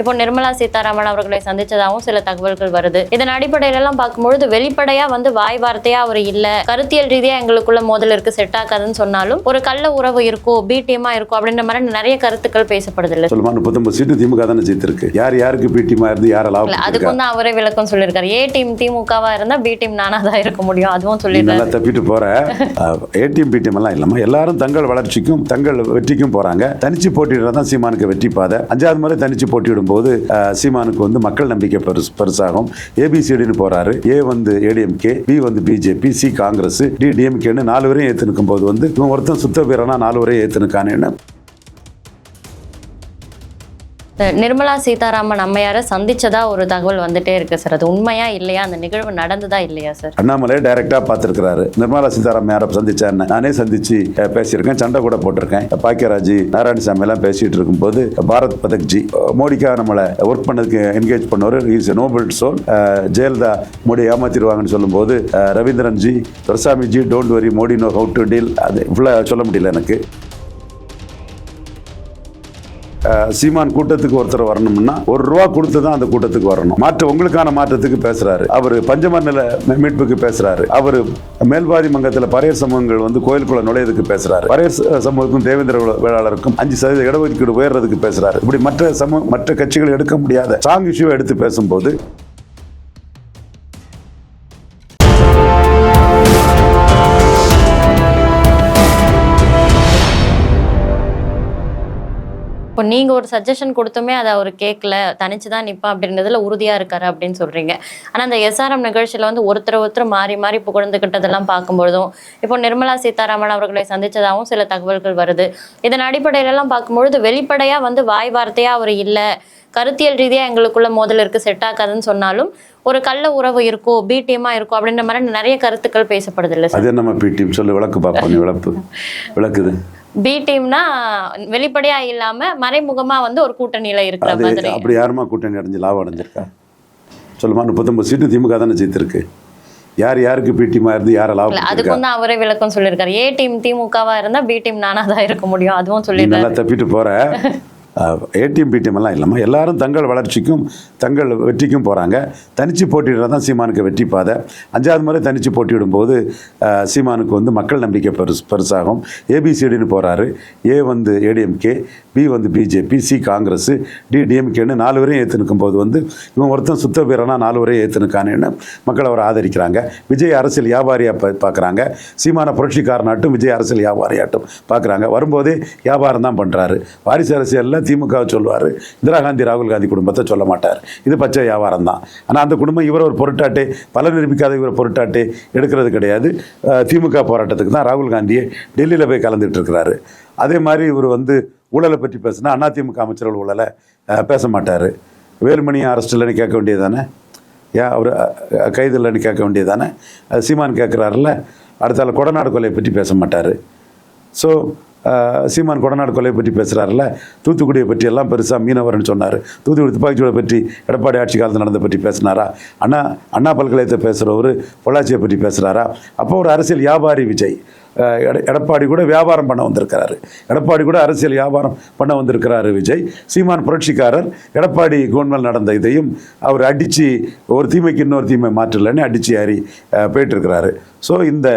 இப்போ நிர்மலா சீதாராமன் அவர்களை சந்திச்சதாகவும் சில தகவல்கள் வருது. இதன் அடிப்படையில எல்லாம் பார்க்கும்பொழுது வெளிப்படையா வந்து வாய் வார்த்தையா அவர் இல்ல. கருத்தியல் ரீதியா எங்களுக்குள்ள மோதல் இருக்கு செட் ஆகாதுன்னு சொன்னாலும் ஒரு கள்ள உறவு இருக்கும் பி டீமா இருக்கும் அப்படின்ற மாதிரி நிறைய கருத்துக்கள் பேசப்படுது இல்ல சொல்லுமா முப்பத்தொன்பது சீட்டு திமுக தானே ஜெயித்திருக்கு. யார் யாருக்கு பிடிமா இருந்து யாரை லாபம் அதுக்கும் தான் அவரே விளக்கம் சொல்லியிருக்காரு. ஏ டீம் திமுகவா இருந்தா பி டீம் நானா தான் இருக்க முடியும் அதுவும் சொல்லியிருக்காரு நல்லா தப்பிட்டு போற. ஏடிஎம் பிடிஎம் எல்லாம் இல்லாம எல்லாரும் தங்கள் வளர்ச்சிக்கும் தங்கள் வெற்றிக்கும் போறாங்க. தனிச்சு போட்டியிடுறது தான் சீமானுக்கு வெற்றி பாதை. அஞ்சாவது முறை தனிச்சு போட்டியிடும் போது சீமானுக்கு வந்து மக்கள் நம்பிக்கை பெருசு பெருசாகும். ஏபிசிடின்னு போறாரு. ஏ வந்து ஏடிஎம்கே பி வந்து பிஜேபி சி காங்கிரஸ் டி டிஎம்கேன்னு நாலு வரையும் ஏற்று நிற்கும் போது வந்து இவன் ஒருத்தன் சுத்த வீரனா நாலு வரையும் ஏற்று நிற்கானேன்னு நிர்மலா சீதாராமன் அம்மையாரை சந்திச்சதா ஒரு தகவல் வந்துட்டே இருக்கு சார். அது உண்மையா இல்லையா? அந்த நிகழ்வு நடந்ததா இல்லையா சார்? அண்ணாமலை டைரக்டா பார்த்திருக்கிறாரு. நிர்மலா சீதாராமன் யாரை சந்திச்சாருன்னு நானே சந்திச்சு பேசியிருக்கேன். சண்டை கூட போட்டிருக்கேன். பாக்கியராஜ் நாராயணசாமி எல்லாம் பேசிட்டு இருக்கும்போது பாரத் பதக்ஜி மோடிக்கா மோடிக்காக நம்மளை ஒர்க் பண்ணதுக்கு என்கேஜ் பண்ணவர். Is noble soul Jayalalithaa Modi ஏமாத்திடுவாங்கன்னு சொல்லும்போது Ravindran ji Duraisamy ji don't worry Modi know how to deal அது ஃபுல்லாக சொல்ல முடியல எனக்கு. சீமான் கூட்டத்துக்கு ஒருத்தர் வரணும்னா ஒரு ரூபா கொடுத்து தான் அந்த கூட்டத்துக்கு வரணும். மாற்று உங்களுக்கான மாற்றத்துக்கு பேசுறாரு. அவர் பஞ்சமர் நில மீட்புக்கு பேசுறாரு. அவர் மேல்பாரி மங்கத்தில் பறையர் சமூகங்கள் வந்து கோயிலுக்குள்ள நுழையதுக்கு பேசுறாரு. பறையர் சமூகத்துக்கும் தேவேந்திர வேளாளருக்கும் அஞ்சு சதவீத இடஒதுக்கீடு உயர்றதுக்கு பேசுறாரு. இப்படி மற்ற சமூக மற்ற கட்சிகள் எடுக்க முடியாத ஸ்ட்ராங் இஷ்யூவை எடுத்து பேசும்போது அப்போ நீங்க ஒரு சஜஷன் கொடுத்துமே அதை அவர் கேட்கல தனிச்சு தான் நிற்பா அப்படின்றதுல உறுதியா இருக்காரு அப்படின்னு சொல்றீங்க. ஆனா அந்த எஸ்ஆர்எம் நிகழ்ச்சியில வந்து ஒருத்தர் ஒருத்தர் மாறி மாறி புகழ்ந்துகிட்டதெல்லாம் பார்க்கும்பொழுதும் இப்போ நிர்மலா சீதாராமன் அவர்களை சந்தித்ததாகவும் சில தகவல்கள் வருது. இதன் அடிப்படையில எல்லாம் பார்க்கும்பொழுது வெளிப்படையா வந்து வாய் வார்த்தையா அவர் இல்லை கருத்தியல் ரீதியா எங்களுக்குள்ள மோதல் இருக்குது செட் ஆகாதுன்னு சொன்னாலும் ஒரு கள்ள உறவு இருக்கும் பி டீமா இருக்கும் அப்படின்ற மாதிரி நிறைய கருத்துக்கள் பேசப்படுது இல்ல சார். அது நம்ம பிடிஎம் சொல்லு விளக்கு பார்ப்போம் விளக்கு. விளக்குது. பி டீம்னா வெளிப்படையா இல்லாம மறைமுகமா வந்து ஒரு கூட்டணியில இருக்கிற மாதிரி. அப்படி யாருமா கூட்டணி அடைஞ்சு லாபம் அடைஞ்சிருக்கா? சொல்லுமா முப்பத்தொன்பது சீட்டு திமுக தானே ஜெயித்திருக்கு. யார் யாருக்கு பிடிமா இருந்து யாரை லாபம் அதுக்கும் தான் அவரே விளக்கம் சொல்லியிருக்காரு. ஏ டீம் திமுகவா இருந்தா பி டீம் நானா தான் இருக்க முடியும். அதுவும் சொல்லியிருக்காரு நல்லா தப்பிட்டு போற. ஏடிஎம் பிடிஎம் எல்லாம் இல்லாமல் எல்லாரும் தங்கள் வளர்ச்சிக்கும் தங்கள் வெற்றிக்கும் போகிறாங்க தனிச்சு போட்டியிடுறது தான் சீமானுக்கு வெற்றி பாதை. அஞ்சாவது முறை தனிச்சு போட்டியிடும் போது சீமானுக்கு வந்து மக்கள் நம்பிக்கை பெருசு பெருசாகும். ஏபிசிடின்னு போகிறாரு ஏ வந்து ஏடிஎம்கே பி வந்து பிஜேபி சி காங்கிரஸ் டி டிஎம்கேன்னு நாலு வரையும் ஏற்று நிற்கும் போது வந்து இவன் ஒருத்தன் சுத்த வீரனா நாலு வரையும் ஏற்று நிற்கானேன்னு மக்கள் அவரை ஆதரிக்கிறாங்க. விஜய் அரசியல் வியாபாரியாக பார்க்குறாங்க சீமான புரட்சிக்காரனாட்டும் விஜய் அரசியல் வியாபாரியாட்டும் பார்க்குறாங்க வரும்போதே வியாபாரம் தான் பண்ணுறாரு வாரிசு அரசியலில் திமுக சொல்லுவார். இந்திரா காந்தி ராகுல் காந்தி குடும்பத்தை சொல்ல மாட்டார். இது பச்சை வியாபாரம் தான். ஆனால் அந்த குடும்பம் இவர் ஒரு பொருட்டாட்டே பல நிரூபிக்காத இவர் பொருட்டாட்டே எடுக்கிறது கிடையாது. திமுக போராட்டத்துக்கு தான் ராகுல் காந்தியை டெல்லியில் போய் கலந்துகிட்டு இருக்கிறாரு. அதே மாதிரி இவர் வந்து ஊழலை பற்றி பேசினா அதிமுக அமைச்சர்கள் ஊழலை பேச மாட்டார். வேலுமணி அரெஸ்ட் கேட்க வேண்டியது தானே ஏன் அவர் கைது இல்லைன்னு கேட்க வேண்டியது தானே அது சீமான் கேட்குறாருல அடுத்தால கொடநாடு கொலையை பற்றி பேச மாட்டார். ஸோ சீமான் கொடநாடு கொலையை பற்றி பேசுகிறாருல தூத்துக்குடியை பற்றி எல்லாம் பெருசாக மீனவர்னு சொன்னார். தூத்துக்குடி துப்பாக்கிச்சூடை பற்றி எடப்பாடி ஆட்சி காலத்தில் நடந்த பற்றி பேசினாரா? அண்ணா அண்ணா பல்கலைக்கழகத்தை பேசுகிறவர் பொள்ளாச்சியை பற்றி பேசுகிறாரா அப்போ ஒரு அரசியல் வியாபாரி விஜய் எட- எடப்பாடி கூட வியாபாரம் பண்ண வந்திருக்கிறாரு. எடப்பாடி கூட அரசியல் வியாபாரம் பண்ண வந்திருக்கிறாரு விஜய். சீமான் புரட்சிக்காரர் எடப்பாடி கோன்மல் நடந்த இதையும் அவர் அடித்து ஒரு தீமைக்கு இன்னொரு தீமை மாற்றலன்னு அடித்து ஏறி போயிட்டுருக்கிறாரு போயிட்டு இருக்கிறாரு. ஸோ இந்த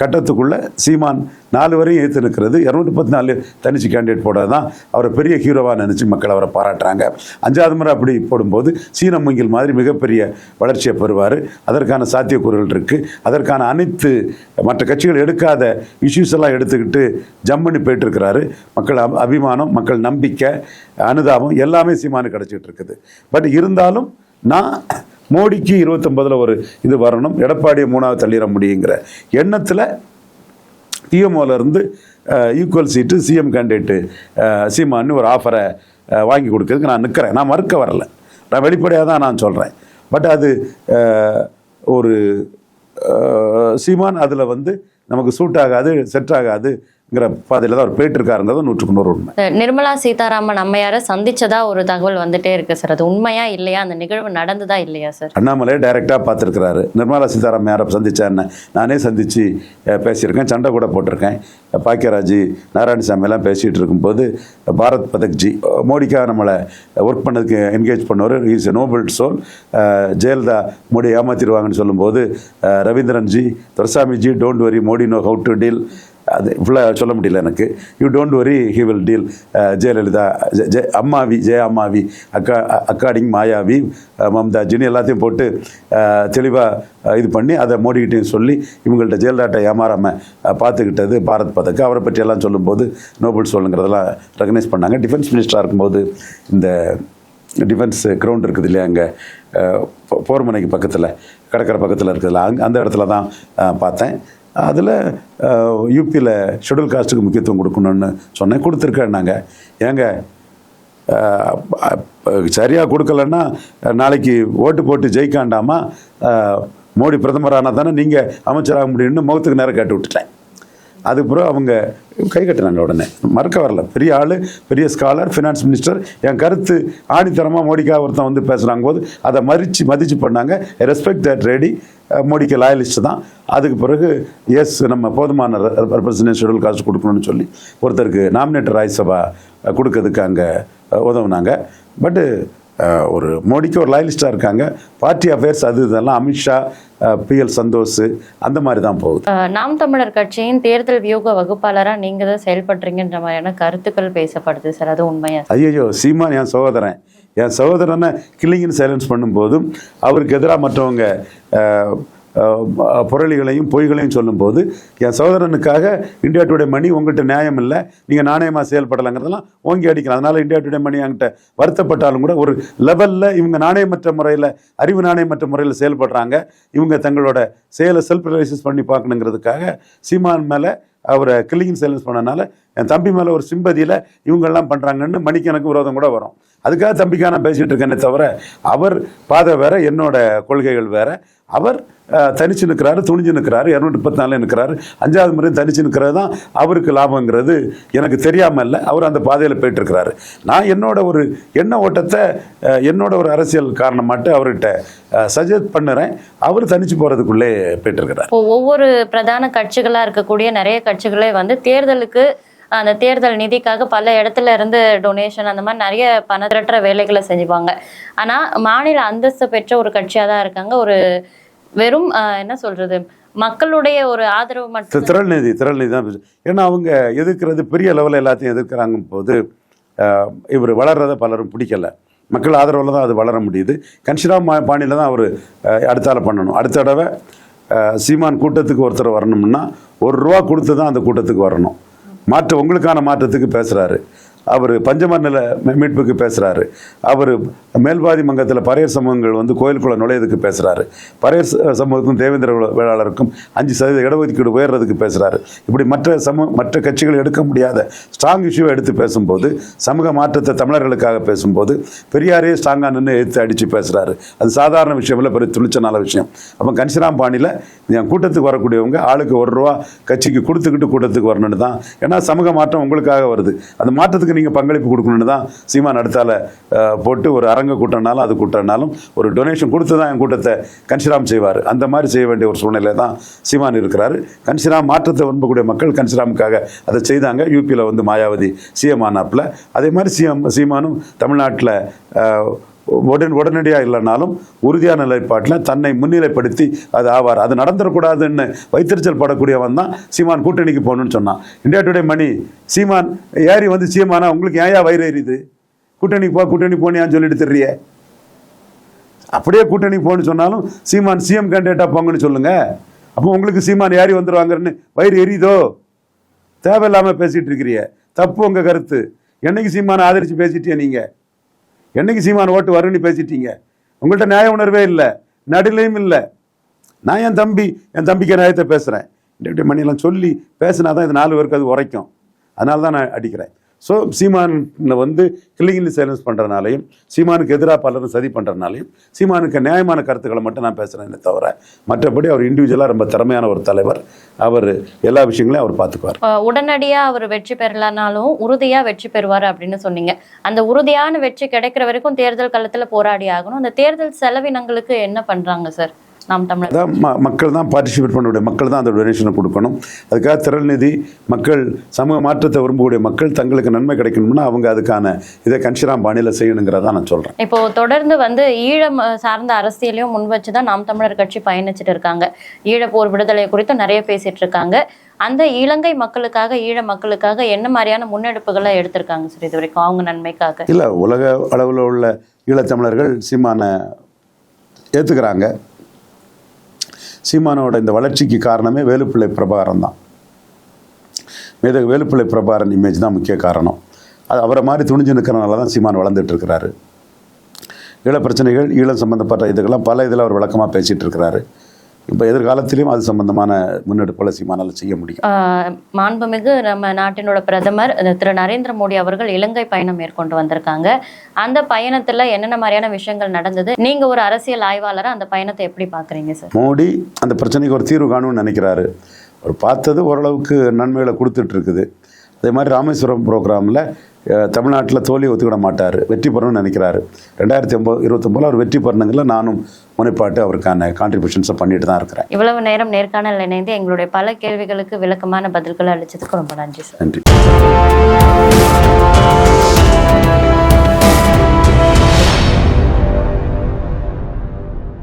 கட்டத்துக்குள்ளே சீமான் நாலு வரையும் ஏற்று நிற்கிறது இரநூத்தி பத்து நாலு தனிச்சு கேண்டிடேட் போடுறது தான் அவரை பெரிய ஹீரோவாக நினச்சி மக்கள் அவரை பாராட்டுறாங்க. அஞ்சாவது முறை அப்படி போடும்போது சீன மூங்கில் மாதிரி மிகப்பெரிய வளர்ச்சியை பெறுவார். அதற்கான சாத்தியக்கூறுகள் இருக்குது அதற்கான அனைத்து மற்ற கட்சிகள் எடுக்காத இஷ்யூஸ் எல்லாம் எடுத்துக்கிட்டு ஜம்முன்னு போயிட்டு இருக்கிறாரு மக்கள் அபிமானம் மக்கள் நம்பிக்கை அனுதாபம் எல்லாமே சீமானு கிடச்சிட்டு இருக்குது. பட் இருந்தாலும் நான் மோடிக்கு இருபத்தொன்பதில் ஒரு இது வரணும். எடப்பாடியை மூணாவது தள்ளிட முடியுங்கிற எண்ணத்தில் டிஎம்ஓல இருந்து ஈக்குவல் சீட்டு சிஎம் கேண்டிடேட்டு சீமான்னு ஒரு ஆஃபரை வாங்கி கொடுக்கறதுக்கு நான் நிற்கிறேன் நான் மறுக்க வரல. நான் வெளிப்படையாக தான் நான் சொல்கிறேன் பட் அது ஒரு சீமான் அதில் வந்து நமக்கு சூட் ஆகாது செட் ஆகாது பாதையில் தான் அவர் போயிட்டு இருக்காருங்கிறது நூற்றுக்கு நூறு உண்மை. நிர்மலா சீதாராமன் அம்மையாரை சந்திச்சதா ஒரு தகவல் வந்துட்டே இருக்கு சார். அது உண்மையா இல்லையா? அந்த நிகழ்வு நடந்ததா இல்லையா சார்? அண்ணாமலை டைரெக்டாக பார்த்துருக்கிறாரு. நிர்மலா சீதாராமன் யாரை சந்திச்சாருன்னு நானே சந்தித்து பேசியிருக்கேன் சண்டை கூட போட்டிருக்கேன். பாக்கியராஜ் நாராயணசாமி எல்லாம் பேசிகிட்டு இருக்கும்போது பாரத் பதக் ஜி மோடிக்காக நம்மளை ஒர்க் பண்ணதுக்கு என்கேஜ் பண்ணவர். Is a noble soul Jayalalithaa Modi ஏமாத்திடுவாங்கன்னு சொல்லும்போது அஹ், Ravindran ji Durasamy ji don't worry Modi no how to deal அது ஃபுல்லாக சொல்ல முடியல எனக்கு. You don't worry he will deal Jayalalithaa ஜெ- ஜெ- அம்மாவி ஜெய அம்மாவி அக்கா அக்காடிங் மாயாவி uh, மம்தா மம்தாஜின்னு எல்லாத்தையும் போட்டு uh, தெளிவாக uh, இது பண்ணி அதை மோடிக்கிட்டையும் சொல்லி இவங்கள்ட்ட ஜெயலலிதாட்ட ஏமாறாமல் பார்த்துக்கிட்டது பாரத் பதக்கு. அவரை பற்றியெல்லாம் சொல்லும்போது நோபல் சொல்லுங்கிறதெல்லாம் ரெகனைஸ் பண்ணாங்க. டிஃபென்ஸ் மினிஸ்டராக இருக்கும்போது இந்த டிஃபென்ஸ் கிரவுண்ட் இருக்குது இல்லையா அங்கே போர்மனைக்கு பக்கத்தில் கடற்கரை பக்கத்தில் இருக்குதுல்ல அங் அந்த இடத்துல தான் பார்த்தேன். அதில் யூபியில் ஷெட்யூல் காஸ்ட்டுக்கு முக்கியத்துவம் கொடுக்கணும்னு சொன்னேன். கொடுத்துருக்கேன்னாங்க ஏங்க சரியாக கொடுக்கலன்னா நாளைக்கு ஓட்டு போட்டு ஜெயிக்காண்டாமா மோடி பிரதமரானால் தானே நீங்கள் அமைச்சராக முடியும்னு முகத்துக்கு நேரம் கேட்டு விட்டுட்டேன். அதுக்கப்புறம் அவங்க கை கட்டினாங்க உடனே. மறக்க வரல. பெரிய ஆள் பெரிய ஸ்காலர் ஃபினான்ஸ் மினிஸ்டர் என் கருத்து ஆணித்தரமாக மோடிக்காக ஒருத்தன் வந்து பேசுகிறாங்க போது அதை மறித்து மதித்து பண்ணாங்க. ரெஸ்பெக்ட் தட் ரெடி மோடிக்கு லாயலிஸ்ட் தான். அதுக்கு பிறகு எஸ் நம்ம போதுமான ரெப்ரசன்டேஷன் ஷெடியூல் காஸ்ட் கொடுக்கணும்னு சொல்லி ஒருத்தருக்கு நாமினேட்டர் ராஜ்சபா கொடுக்கறதுக்கு அங்கே உதவுனாங்க. பட்டு ஒரு மோடிக்கு ஒரு லாயலிஸ்டாக இருக்காங்க. பார்ட்டி அஃபேர்ஸ் அது இதெல்லாம் அமித்ஷா பிஎல் சந்தோஷ் அந்த மாதிரி தான் போகுது. நாம் தமிழர் கட்சியின் தேர்தல் வியூக வகுப்பாளரா நீங்க தான் செயல்படுறீங்கன்ற மாதிரியான கருத்துக்கள் பேசப்படுது சார். அது உண்மையா? ஐயோ சீமான் என் சகோதரன். என் சகோதரனை கில்லிங்கின் சைலன்ஸ் பண்ணும்போதும் அவருக்கு எதிராக மற்றவங்க புரளிகளையும் பொய்களையும் சொல்லும்போது என் சகோதரனுக்காக இந்தியா டுடே மணி உங்கள்கிட்ட நியாயம் இல்லை நீங்கள் நாணயமாக செயல்படலைங்கிறதெல்லாம் ஓங்கி அடிக்கலாம். அதனால் இந்தியா டுடே மணி என்கிட்ட வருத்தப்பட்டாலும் கூட ஒரு லெவலில் இவங்க நாணயமற்ற முறையில் அறிவு நாணயமற்ற முறையில் செயல்படுறாங்க. இவங்க தங்களோட செயலை செல்ஃப் ரிலைசஸ் பண்ணி பார்க்கணுங்கிறதுக்காக சீமான் மேலே அவரை கில்லிங் சைலன்ஸ் பண்ணனால என் தம்பி மேலே ஒரு சிம்பதியில் இவங்கெல்லாம் பண்ணுறாங்கன்னு மணிக்கு எனக்கு விரோதம் கூட வரும். அதுக்காக தம்பிக்காக நான் பேசிகிட்டு இருக்கேனே தவிர அவர் பாதை வேற என்னோட கொள்கைகள் வேற. அவர் தனிச்சு நிற்கிறாரு துணிஞ்சு நிற்கிறாரு இரநூத்தி முப்பத்தி நாலு நிற்கிறாரு அஞ்சாவது முறை தனிச்சு நிற்கிறது தான் அவருக்கு லாபங்கிறது எனக்கு தெரியாமல் இல்லை. அவர் அந்த பாதையில் போயிட்டுருக்கிறாரு. நான் என்னோட ஒரு எண்ண ஓட்டத்தை என்னோட ஒரு அரசியல் காரணமாட்டு அவர்கிட்ட சஜஸ்ட் பண்ணுறேன். அவர் தனிச்சு போகிறதுக்குள்ளே போயிட்டுருக்கிறார். இப்போ ஒவ்வொரு பிரதான கட்சிகளாக இருக்கக்கூடிய நிறைய கட்சிகளே வந்து தேர்தலுக்கு அந்த தேர்தல் நிதிக்காக பல இடத்துல இருந்து டொனேஷன் அந்த மாதிரி நிறைய பண திரட்டுற வேலைகளை செஞ்சுப்பாங்க. ஆனால் மாநில அந்தஸ்து பெற்ற ஒரு கட்சியாக தான் இருக்காங்க. ஒரு வெறும் என்ன சொல்றது? மக்களுடைய ஒரு ஆதரவு மட்டும் தி- திரள் நிதி திரள் நிதி தான் ஏன்னா அவங்க எதிர்க்கிறது பெரிய லெவலில் எல்லாத்தையும் எதிர்க்கிறாங்க போது இவர் வளர்றதை பலரும் பிடிக்கல. மக்கள் ஆதரவில் தான் அது வளர முடியுது. கன்ஷிராம் மா பாணியில் தான் அவர் அடுத்தால பண்ணணும். அடுத்த தடவை சீமான் கூட்டத்துக்கு ஒருத்தர் வரணும்னா ஒரு ரூபா கொடுத்து தான் அந்த கூட்டத்துக்கு வரணும். மாற்று உங்களுக்கான மாற்றத்துக்கு பேசுகிறாரு அவர் பஞ்சமர்நில மீட்புக்கு பேசுகிறாரு அவர் மேல்பாதி மங்கத்தில் பறையர் சமூகங்கள் வந்து கோயிலுக்குள்ளே நுழையதுக்கு பேசுகிறாரு பறையர் சமூகத்துக்கும் தேவேந்திர வேளாளருக்கும் அஞ்சு சதவீத இடஒதுக்கீடு உயர்றதுக்கு பேசுகிறாரு இப்படி மற்ற சமூக மற்ற கட்சிகள் எடுக்க முடியாத ஸ்ட்ராங் இஷ்யூவை எடுத்து பேசும்போது சமூக மாற்றத்தை தமிழர்களுக்காக பேசும்போது பெரியாரே ஸ்ட்ராங்காக நின்று எடுத்து அடித்து பேசுகிறாரு அது சாதாரண விஷயம் இல்லை பெரிய துளிச்சனால விஷயம். அப்போ கன்சிராம் பாணியில் என் கூட்டத்துக்கு வரக்கூடியவங்க ஆளுக்கு ஒரு ரூபா கட்சிக்கு கொடுத்துக்கிட்டு கூட்டத்துக்கு வரணும்னு தான். ஏன்னா சமூக மாற்றம் உங்களுக்காக வருது. அந்த மாற்றத்துக்கு நீங்கள் பங்களிப்பு கொடுக்கணும்னு தான் சீமான் அடுத்தால போட்டு ஒரு அரங்க கூட்டம்னாலும் அது கூட்டம்னாலும் ஒரு டொனேஷன் கொடுத்து தான் என் கூட்டத்தை கன்சிராம் செய்வார். அந்த மாதிரி செய்ய வேண்டிய ஒரு சூழ்நிலை தான் சீமான் இருக்கிறார். கன்சிராம் மாற்றத்தை விரும்பக்கூடிய மக்கள் கன்சிராமுக்காக அதை செய்தாங்க. யூபியில் வந்து மாயாவதி சிஎம் ஆனாப்பில். அதே மாதிரி சிஎம் சீமானும் தமிழ்நாட்டில் உடன் உடனடியாக இல்லைனாலும் உறுதியான நிலைப்பாட்டில் தன்னை முன்னிலைப்படுத்தி அது ஆவார். அது நடந்துடக்கூடாதுன்னு வைத்தறிச்சல் படக்கூடியவன் தான் சீமான் கூட்டணிக்கு போகணும்னு சொன்னான். இந்தியா டுடே மணி சீமான் ஏறி வந்து சீமானா உங்களுக்கு ஏன் வயிறு எரியுது? கூட்டணிக்கு போ கூட்டணி போனியான்னு சொல்லிட்டு தெரிய அப்படியே கூட்டணி போன்னு சொன்னாலும் சீமான் சிஎம் கேண்டிடேட்டாக போங்கன்னு சொல்லுங்கள் அப்போ உங்களுக்கு சீமான் ஏறி வந்துருவாங்கன்னு வயிறு எரியுதோ? தேவையில்லாமல் பேசிகிட்டு இருக்கிறிய தப்பு உங்கள் கருத்து. என்னைக்கு சீமானை ஆதரித்து பேசிட்டே நீங்கள் என்னைக்கு சீமான் ஓட்டு வரும்னு பேசிட்டீங்க? உங்கள்கிட்ட நியாய உணர்வே இல்லை. நடுலையும் இல்லை. நான் என் தம்பி என் தம்பிக்கு நியாயத்தை பேசுகிறேன் இப்படி மணியெல்லாம் சொல்லி பேசினா தான் இது நாலு பேருக்கு அது உரைக்கும். அதனால தான் நான் அடிக்கிறேன். ஸோ சீமான வந்து கில்லிங்கிலி சைலன்ஸ் பண்ணுறதுனாலையும் சீமானுக்கு எதிராக பலரும் சதி பண்ணுறதுனாலையும் சீமானுக்கு நியாயமான கருத்துக்களை மட்டும் நான் பேசுகிறேனே தவிர மற்றபடி அவர் இண்டிவிஜுவலாக ரொம்ப திறமையான ஒரு தலைவர். அவர் எல்லா விஷயங்களையும் அவர் பார்த்துக்குவார் உடனடியாக அவர் வெற்றி பெறலனாலும் உறுதியாக வெற்றி பெறுவார் அப்படின்னு சொன்னீங்க. அந்த உறுதியான வெற்றி கிடைக்கிற வரைக்கும் தேர்தல் களத்தில் போராடி ஆகணும். அந்த தேர்தல் செலவினங்களுக்கு என்ன பண்ணுறாங்க சார்? நாம் தமிழர் அதான் ம மக்கள் தான் பார்ட்டிசிபேட் பண்ணக்கூடிய மக்கள் தான் அந்த டொனேஷனை கொடுக்கணும். அதுக்காக திரள் நிதி மக்கள் சமூக மாற்றத்தை விரும்பக்கூடிய மக்கள் தங்களுக்கு நன்மை கிடைக்கணும்னா அவங்க அதுக்கான இதை கன்ஷிராம் பாணியில் செய்யணுங்கிறதா நான் சொல்கிறேன் இப்போ தொடர்ந்து வந்து ஈழம் சார்ந்த அரசியலையும் முன் வச்சு தான் நாம் தமிழர் கட்சி பயணிச்சுட்டு இருக்காங்க. ஈழப்போர் விடுதலை குறித்து நிறைய பேசிட்டு இருக்காங்க. அந்த இலங்கை மக்களுக்காக ஈழ மக்களுக்காக என்ன மாதிரியான முன்னெடுப்புகளை எடுத்திருக்காங்க சார் இது வரைக்கும்? அவங்க நன்மைக்காக. இல்லை உலக அளவில் உள்ள ஈழத்தமிழர்கள் சீமானை ஏற்றுக்கிறாங்க சீமானோட இந்த வளர்ச்சிக்கு காரணமே வேலுப்பிள்ளை பிரபாகரன் தான். மேதக வேலுப்பிள்ளை பிரபாகரன் இமேஜ் தான் முக்கிய காரணம். அது அவரை மாதிரி துணிஞ்சு நிற்கிறனால தான் சீமான் வளர்ந்துட்டு இருக்கிறாரு. ஈழ பிரச்சனைகள் ஈழம் சம்பந்தப்பட்ட இதுக்கெல்லாம் பல இதில் அவர் விளக்கமாக பேசிகிட்டு இருக்கிறாரு. இப்போ எதிர்காலத்திலையும் அது சம்பந்தமான முன்னெடுப்புகளை சீமானால் செய்ய முடியும். மாண்புமிகு நம்ம நாட்டினோட பிரதமர் திரு நரேந்திர மோடி அவர்கள் இலங்கை பயணம் மேற்கொண்டு வந்திருக்காங்க. அந்த பயணத்துல என்னென்ன மாதிரியான விஷயங்கள் நடந்தது? நீங்க ஒரு அரசியல் ஆய்வாளரா அந்த பயணத்தை எப்படி பாக்குறீங்க சார்? மோடி அந்த பிரச்சனைக்கு ஒரு தீர்வு காணும்னு நினைக்கிறாரு. அவர் பார்த்தது ஓரளவுக்கு நன்மைகளை கொடுத்துட்டு இருக்குது. அதே மாதிரி ராமேஸ்வரம் ப்ரோக்ராமில் தமிழ்நாட்டில் தோல்வியை ஒத்துக்கிட மாட்டார். வெற்றி பெறணும்னு நினைக்கிறாரு. ரெண்டாயிரத்தி ஒம்பது இருபத்தொம்போதில் அவர் வெற்றி பெறணுங்கள நானும் முனைப்பாட்டு அவருக்கான கான்ட்ரிபியூஷன்ஸை பண்ணிட்டு தான் இருக்கிறேன். இவ்வளவு நேரம் நேர்காணல் இணைந்து எங்களுடைய பல கேள்விகளுக்கு விளக்கமான பதில்களை அளிச்சதுக்கு ரொம்ப நன்றி சார். நன்றி.